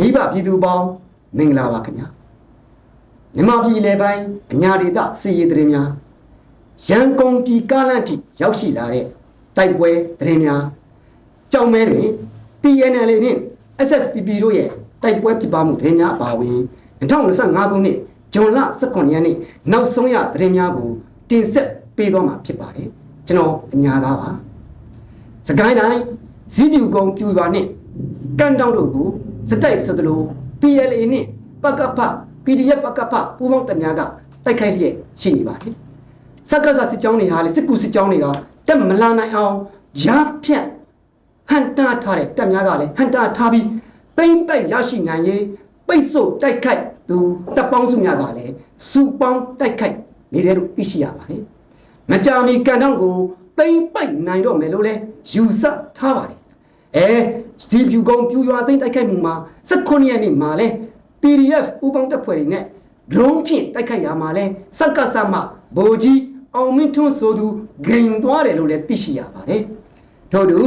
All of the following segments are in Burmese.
မိဘပြည်သူပေါင်းမင်္ဂလာပါခင်ဗျာမြန်မာပြည်လေပိုင်းအညာဒေသစီရီသတင်းများရန်ကုန်ပြည်ကားလန့်ထိရောက်ရှိလာတဲ့တိုက်ပွဲသတင်းများကြောင်မဲတွင် PNL နှင့် SSPP တို့ရဲ့တိုက်ပွဲဖြစ်ပွားမှုသတင်းများပါဝင်2025ခုနှစ်ဇွန်လ18ရက်နေ့နောက်ဆုံးရသတင်းများကိုတင်ဆက်ပေးသွားမှာဖြစ်ပါတယ်ကျွန်တော်အညာသားပါစကိုင်းတိုင်းဇီးပြူကုန်းပြူပါနဲ့ကန်တောင်းတို့ကို စတိုက်ဆိုသလို PLA နဲ့ပကဖ PDF ပကဖပူးပေါင်းတပ်များကတိုက်ခိုက်လျက်ရှိနေပါတယ်စက္ကစစစ်ကြောင်းတွေဟာလေစစ်ကူစစ်ကြောင်းတွေကတက်မလာနိုင်အောင်ဂျားဖြတ်ဟန်တာထားတဲ့တပ်များကလည်းဟန်တာထားပြီးတိမ့်ပိုက်ရရှိနိုင်ရေးပိတ်ဆို့တိုက်ခိုက်သူတပ်ပေါင်းစုများကလည်းစူပေါင်းတိုက်ခိုက်နေတယ်လို့သိရှိရပါတယ်မကြာမီကန်တောင်းကိုတိမ့်ပိုက်နိုင်တော့မယ်လို့လဲယူဆထားပါတယ်အဲ စတီဖြူကုန်းပြူရွာသိမ့်တိုက်ခိုက်မှုမှာ18ရက်နေ့မှာလဲ PDF ဥပောင်းတပ်ဖွဲ့တွေနဲ့ drone ဖြင့်တိုက်ခိုက်ရမှာလဲစက္ကစမဗိုလ်ကြီးအောင်မင်းထွန်းဆိုသူဂိမ်သွားတယ်လို့လည်းသိရှိရပါတယ်ထို့တူ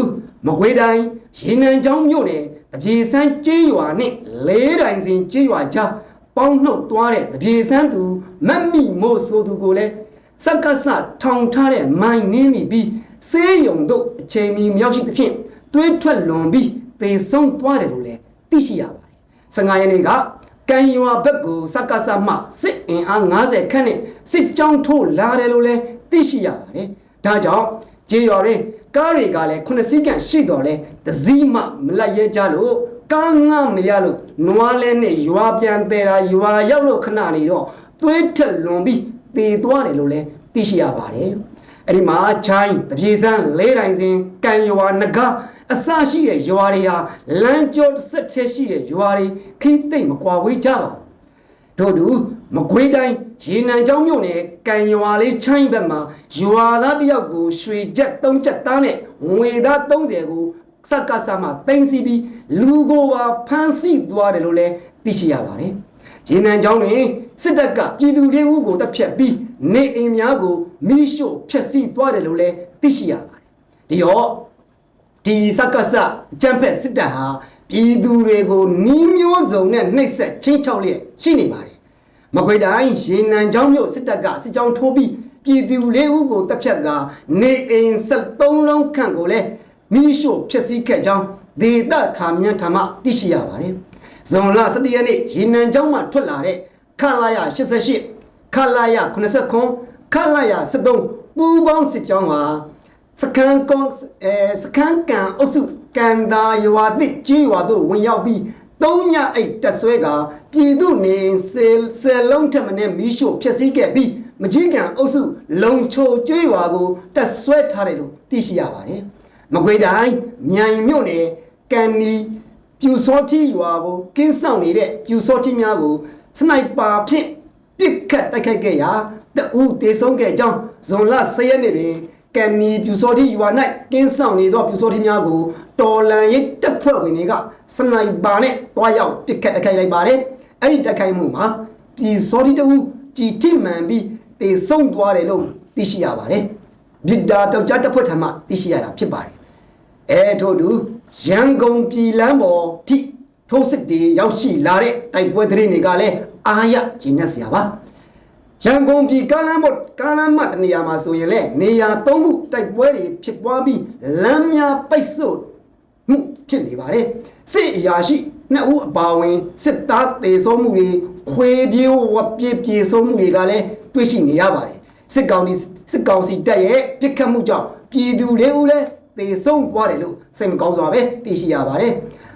မကွေးတိုင်းရေနံချောင်းမြို့နယ်တပြေဆန်းကျေးရွာနဲ့လေးတိုင်စင်ကျေးရွာကြားပေါင်းနှုတ်သွားတဲ့တပြေဆန်းသူမတ်မိမို့ဆိုသူကိုလည်းစက္ကစထောင်ထားတဲ့မိုင်းနင်းမိပြီးစေးရုံတို့အချိန်မီမြောက်ရှိသဖြင့်သွေးထွက်လွန်ပြီး သေဆုံးသွားတယ်လို့လည်းသိရှိရပါတယ်15ရက်နေ့ကကန်ရွာဘက်ကိုစက္ကစမှစစ်အင်အား90ခန့်နဲ့စစ်ကြောင်းထိုးလာတယ်လို့လည်းသိရှိရပါတယ်ဒါကြောင့်ကျေးရွာတွင်ကားတွေကလည်းခုနှစ်စီးကန်ရှိတော်လဲတစည်းမှမလိုက်ရဲကြလို့ကားငှမရလို့နွားလဲနဲ့ရွာပြန်သေးတာရွာရောက်လို့ခဏနေတော့သွေးထက်လွန်ပြီးသေသွားတယ်လို့လည်းသိရှိရပါတယ်အဲ့ဒီမှာချိုင်းတပြေစန်းလေးတိုင်စဉ်ကန်ရွာနဂါ အစရှိတဲ့ရွာတွေဟာလမ်းကျောတစ်ဆက်တည်းရှိတဲ့ရွာတွေခိသိမ့်မကွာဝေးကြပါဘူးတို့တူမကွေးတိုင်းရေနံချောင်းမြို့နယ်ကံရွာလေးချိုင်းဘက်မှာရွာသားတစ်ယောက်ကိုရွှေချက်၃ချက်သားနဲ့ငွေသား30ကိုစက္ကစမှတင်စီပြီးလူကိုပါဖမ်းဆီးသွားတယ်လို့လည်းသိရှိရပါတယ်ရေနံချောင်းတွင်စစ်တပ်ကပြည်သူလေးဦးကိုတပ်ဖြတ်ပြီးနေအိမ်များကိုမိရှို့ဖျက်ဆီးသွားတယ်လို့လည်းသိရှိရပါတယ်ဒီတော့ ဒီစက္ကစအကြံဖက်စစ်တပ်ဟာပြည်သူတွေကိုနီးမျိုးစုံနဲ့နှိပ်စက်ချင်းချောက်လျက်ရှိနေပါတယ်မကွေတိုင်းရေနံချောင်းမြို့စစ်တပ်ကစစ်ကြောင်းထိုးပြီးပြည်သူလေးဦးကိုတပ်ဖြတ်ကနေအိမ်73လုံးခန့်ကိုလည်းမိရှို့ဖျက်ဆီးခဲ့ကြောင်းဒေသခါမြန်းထမသိရှိရပါတယ်ဇွန်လ17ရက်နေ့ရေနံချောင်းမှထွက်လာတဲ့ခလာရ88ခလာရ89ခလာရ73ပူးပေါင်းစစ်ကြောင်းဟာ စကန်ကွန်အဲစကန်ကန်အုပ်စုကန်တာရွာတိကြီးရွာတို့ဝင်ရောက်ပြီးသုံးညအိတ်တက်ဆွဲကပြည်သူနေဆယ်ဆယ်လုံးထက်မနည်းမီးရှို့ဖျက်ဆီးခဲ့ပြီးမကြီးကန်အုပ်စုလုံချိုကျွေးရွာကိုတက်ဆွဲထားတယ်လို့သိရှိရပါတယ်မကွေတိုင်းမြိုင်မြို့နယ်ကန်နီပြူစောတိရွာကိုကင်းဆောင်နေတဲ့ပြူစောတိများကိုစနိုက်ပါဖြင့်ပစ်ခတ်တိုက်ခိုက်ခဲ့ရာတအူတေဆုံးခဲ့ကြောင်းဇွန်လ10ရက်နေ့တွင် ကန်နီပြူစောတိရွာ၌ကင်းဆောင်နေသောပြူစောတိများကိုတော်လန်ရေးတပ်ဖွဲ့ဝင်တွေကစနိုက်ပါနဲ့တွားရောက်ပစ်ခတ်တိုက်ခိုက်လိုက်ပါတယ်အဲ့ဒီတိုက်ခိုက်မှုမှာပြူစောတိတအူကြည်ထိမှန်ပြီးတေဆုံးသွားတယ်လို့သိရှိရပါတယ်ဗစ်ဒါပြောက်ကြားတပ်ဖွဲ့ထံမှသိရှိရတာဖြစ်ပါတယ်အဲထို့သူရန်ကုန်ပြည်လမ်းပေါ်ထိထိုးစစ်တွေရောက်ရှိလာတဲ့တိုက်ပွဲသတင်းတွေကလည်းအာရကျင်းနေစရာပါ ရန်ကုန်ပြည်ကားလမ်းပေါ်ကားလမ်းမတနေရာမှာဆိုရင်လေနေရာ၃ခုတိုက်ပွဲတွေဖြစ်ပွားပြီးလမ်းများပိတ်ဆို့မှုဖြစ်နေပါတယ်စစ်အရာရှိနှစ်ဦးအပါအဝင်စစ်သားတေဆုံးမှုတွေခွေပြေးဝပြေးပြေဆုံးမှုတွေကလည်းတွေ့ရှိနေရပါတယ်စစ်ကောင်စီစစ်ကောင်စီတပ်ရဲ့ပြစ်ခတ်မှုကြောင့်ပြည်သူလေးဦးလည်းတေဆုံးသွားတယ်လို့စိတ်မကောင်းစွာပဲသိရှိရပါတယ်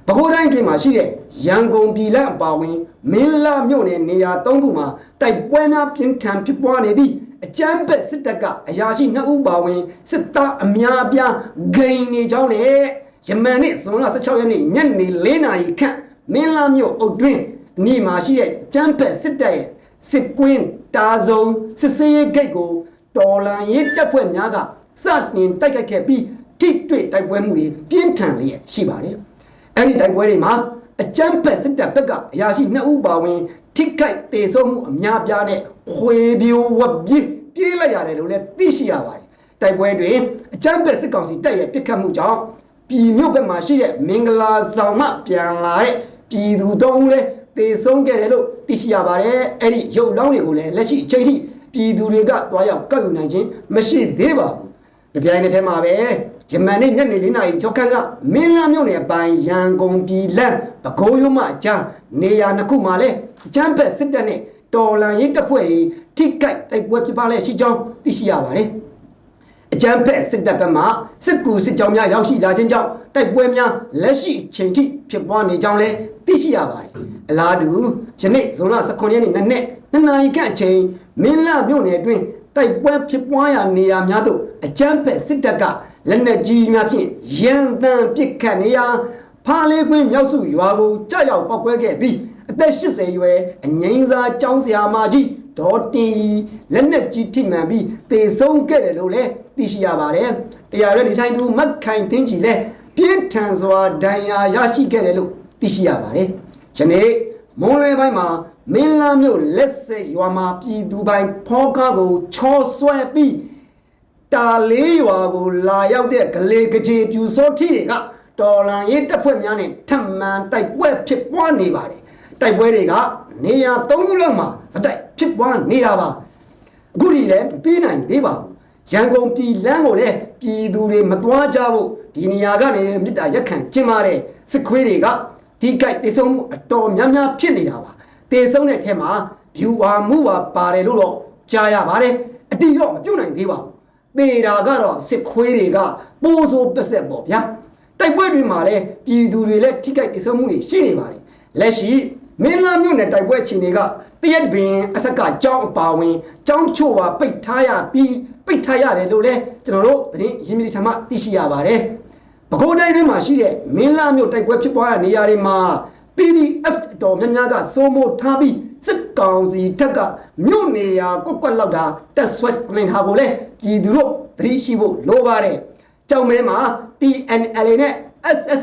ပဲခူးတိုင်းတွင်မှာရှိတဲ့ ရန်ကုန်ပြည်လအပါအဝင်မင်းလာမြို့နယ်နေရာ၃ခုမှာတိုက်ပွဲများပြင်းထန်ဖြစ်ပွားနေပြီးအကြမ်းဖက်စစ်တပ်ကအရာရှိနှစ်ဦးပါဝင်စစ်သားအများအပြားဂိမ်းနေကြောင်းနဲ့ယမန်နေ့ဇွန်လ16ရက်နေ့ညနေ4နာရီခန့်မင်းလာမြို့အုတ်တွင်းနေမှာရှိတဲ့ကျမ်းဖက်စစ်တပ်ရဲ့စစ်ကွင်းတာစုံစစ်စေးဂိတ်ကိုတော်လန်ရေးတပ်ဖွဲ့များကစတင်တိုက်ခိုက်ခဲ့ပြီးထိတွေ့တိုက်ပွဲမှုတွေပြင်းထန်လျက်ရှိပါတယ်။အဲဒီတိုက်ပွဲတွေမှာ အကြမ်းဖက်စစ်တပ်ဘက်ကအရာရှိနှစ်ဦးပါဝင်ထိခိုက်ဒေဆုံးမှုအများပြားနဲ့ခွေပြိုဝပြစ်ပြေးလိုက်ရတယ်လို့လည်းသိရှိရပါတယ်။တိုက်ပွဲတွင်အကြမ်းဖက်စစ်ကောင်စီတပ်ရဲ့ပစ်ခတ်မှုကြောင့်ပြည်မြို့ဘက်မှာရှိတဲ့မင်္ဂလာဆောင်မှပြန်လာတဲ့ပြည်သူသုံးဦးလည်းတေဆုံးခဲ့တယ်လို့သိရှိရပါတယ်အဲ့ဒီရုပ်လောင်းတွေကိုလည်းလက်ရှိအချိန်ထိပြည်သူတွေကတွားရောက်ကောက်ယူနိုင်ခြင်းမရှိသေးပါဘူးဒီပြိုင်တဲ့ထဲမှာပဲ ယမန်နေ့ညနေ၄နာရီကျော်ခန့်ကမင်းလာမြို့နယ်ပိုင်းရန်ကုန်ပြည်လန်းပကုံးရုံးမှအကြားနေရာနှစ်ခုမှာလဲအချမ်းဖက်စစ်တပ်နဲ့တော်လန်ရေးတပ်ဖွဲ့တွေထိကိုက်တိုက်ပွဲဖြစ်ပါလဲရှိကြောင်းသိရှိရပါတယ်အကြမ်းဖက်စစ်တပ်ဘက်မှစစ်ကူစစ်ကြောင်းများရောက်ရှိလာခြင်းကြောင့်တိုက်ပွဲများလက်ရှိအချိန်ထိဖြစ်ပွားနေကြောင်းလည်းသိရှိရပါတယ်။အလားတူယနေ့ဇွန်လ19ရက်နေ့နက်နေ့နှစ်နာရီခန့်အချိန်မင်းလာမြို့နယ်အတွင်းတိုက်ပွဲဖြစ်ပွားရာနေရာများသို့အကြမ်းဖက်စစ်တပ်က လက်နက်ကြီးများဖြင့်ရန်တမ်းပစ်ခတ်နေရာဖားလေးကွင်းမြောက်စုရွာကိုကြောက်ရောက်ပောက်ကွဲခဲ့ပြီးအသက်80ရွယ်အငိမ့်စာကျောင်းဆရာမကြီးဒေါ်တင်ရီလက်နက်ကြီးထိမှန်ပြီးတေဆုံးခဲ့တယ်လို့လည်းသိရှိရပါတယ်။တရားရဲနေထိုင်သူမက်ခိုင်သိန်းကြီးလည်းပြင်းထန်စွာဒဏ်ရာရရှိခဲ့တယ်လို့သိရှိရပါတယ်။ယနေ့မွန်လွဲပိုင်းမှာမင်းလာမြို့လက်ဆက်ရွာမှာပြည်သူပိုင်းဖောကားကိုချောဆွဲပြီး တာလေးရွာကိုလာရောက်တဲ့ဂလေကကြေပြူစောထီတွေကတော်လန်ရေးတပ်ဖွဲ့များနဲ့ထပ်မံတိုက်ပွဲဖြစ်ပွားနေပါတယ်။တိုက်ပွဲတွေကနေရာ၃ခုလောက်မှာစတိုက်ဖြစ်ပွားနေတာပါအခုဒီလည်းပြီးနိုင်သေးပါဘူးရန်ကုန်ပြည်လမ်းကိုလည်းပြည်သူတွေမသွားကြဖို့ဒီနေရာကနေမြစ်တာရက်ခံကျင်းမာတဲ့စစ်ခွေးတွေကဒီကြိုက်တေဆုံးမှုအတော်များများဖြစ်နေတာပါတေဆုံးတဲ့ထဲမှာဖြူဝါမှုပါပါတယ်လို့တော့ကြားရပါတယ်အတိတော့မပြုတ်နိုင်သေးပါဘူး သေတာကတော့စစ်ခွေးတွေကပိုးစိုးပက်ဆက်ပေါ့ဗျာတိုက်ပွဲတွေမှာလည်းပြည်သူတွေလည်းထိခိုက်ဒေဆုံးမှုတွေရှိနေပါတယ်လက်ရှိမင်းလာမြို့နယ်တိုက်ပွဲအခြေအနေကတရက်ပင်အထက်ကကြောင်းအပါဝင်ကြောင်းချို့ပါပိတ်ထားရပြီးပိတ်ထားရတယ်လို့လည်းကျွန်တော်တို့သတင်းရင်းမြစ်ထမှသိရှိရပါတယ်ပဲခူးတိုင်းတွင်းမှာရှိတဲ့မင်းလာမြို့တိုက်ပွဲဖြစ်ပွားတဲ့နေရာတွေမှာ PDF တော်များများကစိုးမိုးထားပြီး စစ်ကောင်စီထက်ကမြို့နေရာကွက်ကွက်လောက်တာတက်ဆွဲနေထားကိုလည်းပြည်သူတို့သတိရှိဖို့လိုပါတယ်ကြောင်မဲမှာ TNLA နဲ့ SS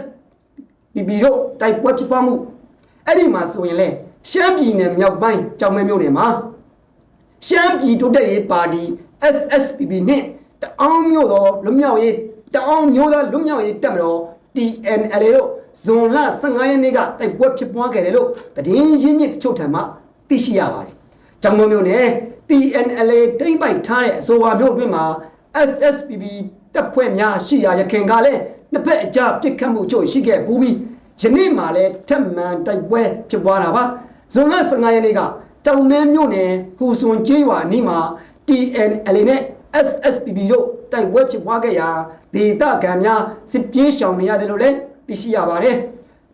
PP တို့တိုက်ပွဲဖြစ်ပွားမှုအဲ့ဒီမှာဆိုရင်လေရှမ်းပြည်နယ်မြောက်ပိုင်းကြောင်မဲမြို့နယ်မှာရှမ်းပြည်တိုးတက်ရေးပါတီ SSPP နဲ့တအောင်းမြို့တော်လွတ်မြောက်ရေးတအောင်းမျိုးသားလွတ်မြောက်ရေးတပ်မတော် TNLA တို့ဇွန်လ15ရက်နေ့ကတိုက်ပွဲဖြစ်ပွားခဲ့တယ်လို့သတင်းရင်းမြစ်တချို့ထံမှ သိရှိရပါတယ်။ကြောင်မဲမြို့နယ် TNLA တိမ့်ပိုက်ထားတဲ့အဆိုပါမြို့အတွင်းမှာ SSPP တပ်ဖွဲ့များရှိရာရခင်ကလည်းနှစ်ဖက်အကြပစ်ခတ်မှုအချို့ရှိခဲ့ဘူးပြီးယနေ့မှလည်းထက်မှန်တိုက်ပွဲဖြစ်ပွားတာပါဇွန်လ15ရက်နေ့ကတောင်မဲမြို့နယ်ဟူဆွန်ကျေးရွာအနီးမှာ TNLA နဲ့ SSPB တို့တိုက်ပွဲဖြစ်ပွားခဲ့ရာဒေသခံများစစ်ပြေးရှောင်နေရတယ်လို့လည်းသိရှိရပါတယ်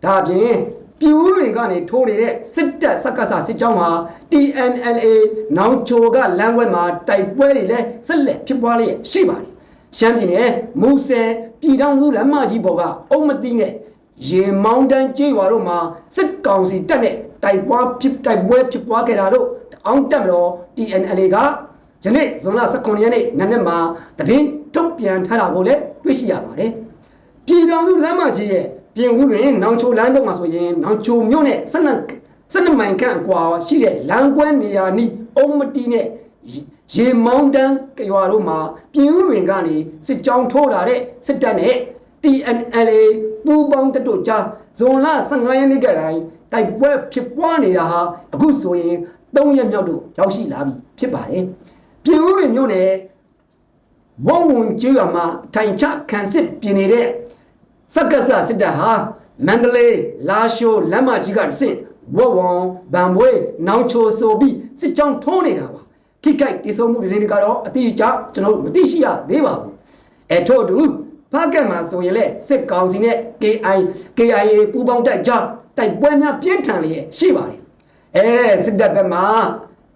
ဒါအပြင် ပြူးလွင်ကနေထိုးနေတဲ့စစ်တပ်စက္ကစစစ်ကြောင်းဟာ TNLA နောင်ချိုကလမ်းခွဲမှာတိုက်ပွဲတွေလည်းဆက်လက်ဖြစ်ပွားလျက်ရှိပါတယ်ရှမ်းပြည်နယ်မူဆယ်ပြည်ထောင်စုလမ်းမကြီးပေါ်ကအုံမတိနဲ့ရေမောင်းတန်းကျေးရွာတို့မှာစစ်ကောင်စီတပ်နဲ့တိုက်ပွဲဖြစ်တိုက်ပွဲဖြစ်ပွားခဲ့တာလို့အောင်းတက်မတော် TNLA ကယနေ့ဇွန်လ19ရက်နေ့နနက်မှာတည်င်းထုတ်ပြန်ထားတာကိုလည်းတွေ့ရှိရပါတယ်။ပြည်တော်စုလမ်းမကြီးရဲ့ ပြင်ဦးတွင်နောင်ချိုလမ်းဘက်မှာဆိုရင်နောင်ချိုမြို့နဲ့ဆက်နက်ဆက်နက်မိုင်ခန့်အကွာရှိတဲ့လမ်းကွဲနေရာနီးအုံမတီနဲ့ရေမောင်းတန်းကြွာတို့မှာပြင်ဦးတွင်ကနေစစ်ကြောင်းထိုးလာတဲ့စစ်တပ်နဲ့ TNLA ပူးပေါင်းတပ်တို့ကြားဇွန်လ15ရက်နေ့ကတိုင်းတိုက်ပွဲဖြစ်ပွားနေတာဟာအခုဆိုရင်3ရက်မြောက်တို့ရောက်ရှိလာပြီဖြစ်ပါတယ်။ပြည်ဦးတွင်မြို့နယ်ဝုံဝုံကျွော်မှာထိုင်ချခံစစ်ပြင်နေတဲ့ စက္ကစစစ်တပ်ဟာမန္တလေးလာရှိုးလမ်းမကြီးကဆင့်ဝဝွန်ဗံဘွေးနောင်ချိုဆိုပြီးစစ်ကြောင်းထိုးနေတာပါထိခိုက်တိစုံမှုတွေတွေကတော့အတိအကျကျွန်တော်တို့မသိရှိရသေးပါဘူးအဲထို့တူဖားကတ်မှာဆိုရင်လေစစ်ကောင်စီနဲ့ KI KIA ပူးပေါင်းတပ်ကြောင့်တိုက်ပွဲများပြင်းထန်လျက်ရှိပါတယ်အဲစစ်တပ်ဘက်မှာ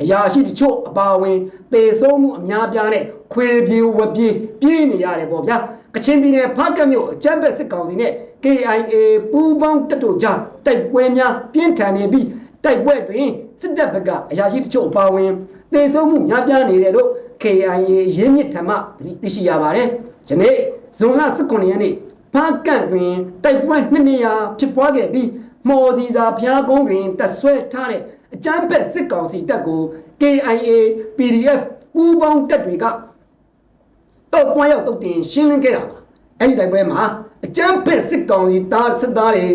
အရာရှိတချို့အပါဝင်တေဆုံးမှုအများပြားနဲ့ခွေပြေဝပြေးပြေးနေရတယ်ပေါ့ဗျာကချင်ပြည်နယ်ဖားကတ်မြို့အကြမ်းဖက်စစ်ကောင်စီနဲ့ KIA ပူးပေါင်းတပ်တို့ကြောင့်တိုက်ပွဲများပြင်းထန်နေပြီးတိုက်ပွဲတွင်စစ်တပ်ဘက်ကအရာရှိတချို့အပါဝင်တေဆုံးမှုများပြားနေတယ်လို့ KIA ရင်းမြစ်ထံမှသိရှိရပါတယ်ယနေ့ဇွန်လ19ရက်နေ့ဖားကန့်တွင်တိုက်ပွဲနှစ်နေရာဖြစ်ပွားခဲ့ပြီးမော်စီစာဖျားကုန်းတွင်တပ်ဆွဲထားတဲ့အ ကြမ်းဖက်စစ်ကောင်စီတပ်ကို KIA PDF ပူးပေါင်းတပ်တွေကတော့တွားရောက်တုတ်တင်ရှင်းလင်းခဲ့တာပါအဲ့ဒီတိုက်ပွဲမှာအကြမ်းဖက်စစ်ကောင်စီသားစစ်သားတွေ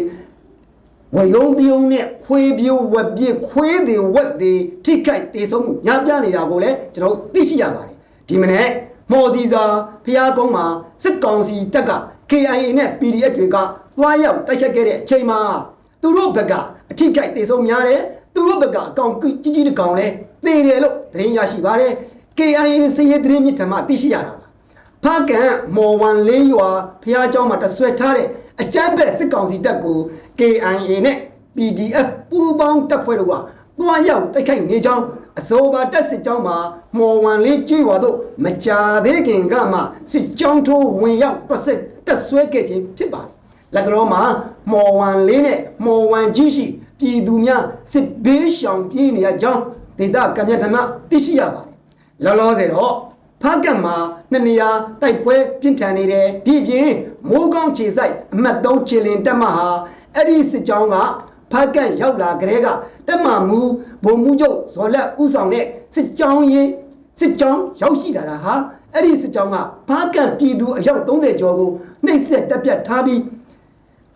ဝယုံတယုံနဲ့ခွေးပြိုးဝက်ပြစ်ခွေးတွေဝက်တွေထိခိုက်တေဆုံးမှုညပြနေတာကိုလည်းကျွန်တော်တို့သိရှိရပါတယ်ဒီမနေ့မော်စီစာဖျားကုန်းမှာစစ်ကောင်စီတပ်က KIA နဲ့ PDF တွေကသွားရောက်တိုက်ခတ်ခဲ့တဲ့အချိန်မှာသူတို့ဘက်ကအထိခိုက်တေဆုံးများတယ် သူတို့ဘက်ကအကောင်ကြီးကြီးတစ်ကောင်လဲသေတယ်လို့သတင်းရရှိပါတယ် KIA စည်ရသတင်းမြစ်ထမှာသိရှိရတာပါ ဖားကန်မော်ဝန်လေးရွာဖះเจ้าမှာတဆွဲထားတဲ့အကြမ်းဖက်စစ်ကောင်စီတပ်ကို KIA နဲ့ PDF ပူးပေါင်းတပ်ဖွဲ့တို့ကတွားရောက်တိုက်ခိုက်နေကြောင်းအစိုးရတပ်စစ်ကြောင်းမှာမော်ဝန်လေးကြေးရွာတို့မကြာသေးခင်ကမှစစ်ကြောင်းထိုးဝင်ရောက်ပတ်ဆက်တပ်ဆွဲခဲ့ခြင်းဖြစ်ပါတယ်။လက်တော်မှာမော်ဝန်လေးနဲ့မော်ဝန်ကြီးရှိ ပြည်သူများစစ်ဘေးရှောင်ပြေးနေရကြောင်းဒေသကမြတ်ဓမ္မသိရှိရပါတယ်။လောလောဆယ်တော့ဖားကတ်မှာနှစ်နေရာတိုက်ပွဲပြင်းထန်နေတယ်ဒီပြင်မိုးကောင်းခြေဆိုင်အမှတ်3ခြေလင်တက်မဟာအဲ့ဒီစစ်ကြောင်းကဖားကတ်ရောက်လာကြတဲ့ကတက်မမူဘုံမှုချုပ်ဇော်လက်ဥဆောင်တဲ့စစ်ကြောင်းရေးစစ်ကြောင်းရောက်ရှိလာတာဟာအဲ့ဒီစစ်ကြောင်းကဖားကတ်ပြည်သူအယောက်30ကျော်ကိုနှိပ်စက်တပ်ပြတ်ထားပြီး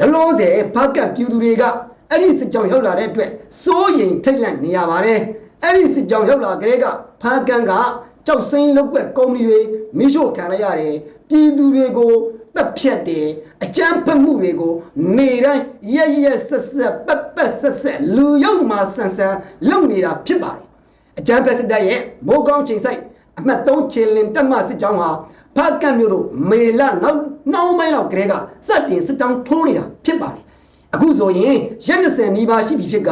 အလုံးစေဖားကန့်ပြူသူတွေက အဲ့ဒီစစ်ကြောင်ရောက်လာတဲ့အတွက်စိုးရင်ထိတ်လန့်နေရပါတယ်အဲ့ဒီစစ်ကြောင်ရောက်လာကြတဲ့ကဖားကန့်ကကြောက်စိမ့်လုတ်ွက်ကုမ္ပဏီတွေမိရှို့ခံလိုက်ရတယ်ပြည်သူတွေကိုတပ်ဖြတ်တယ်အကြမ်းဖက်မှုတွေကိုနေတိုင်းရက်ရက်ဆက်ဆက်ပက်ပက်ဆက်ဆက်လူရောက်မှဆန်ဆန်လုပ်နေတာဖြစ်ပါတယ်အကြမ်းဖက်စစ်တပ်ရဲ့မိုးကောင်းချိန်ဆိုင်အမှတ်3ခြေလင်တက်မစစ်ကြောင်းဟာဖားကန့်မြို့တို့မေလနောက်နှောင်းပိုင်းလောက်ကလေးကစတင်စစ်တောင်းထိုးနေတာဖြစ်ပါတယ် အခုဆိုရင်ရက်20နီးပါးရှိပြီဖြစ်က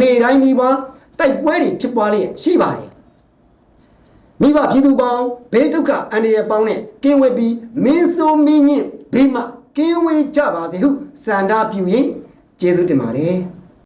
နေတိုင်းနီးပါးတိုက်ပွဲတွေဖြစ်ပွားလျက်ရှိပါတယ်မိဘပြည်သူပေါင်းဘေးဒုက္ခအန္တရာယ်ပေါင်းနဲ့ကင်းဝေးပြီးမင်းဆိုးမင်းညစ်ဘေးမှကင်းဝေးကြပါစေဟုစန္ဒပြုရင်ကျေးဇူးတင်ပါတယ်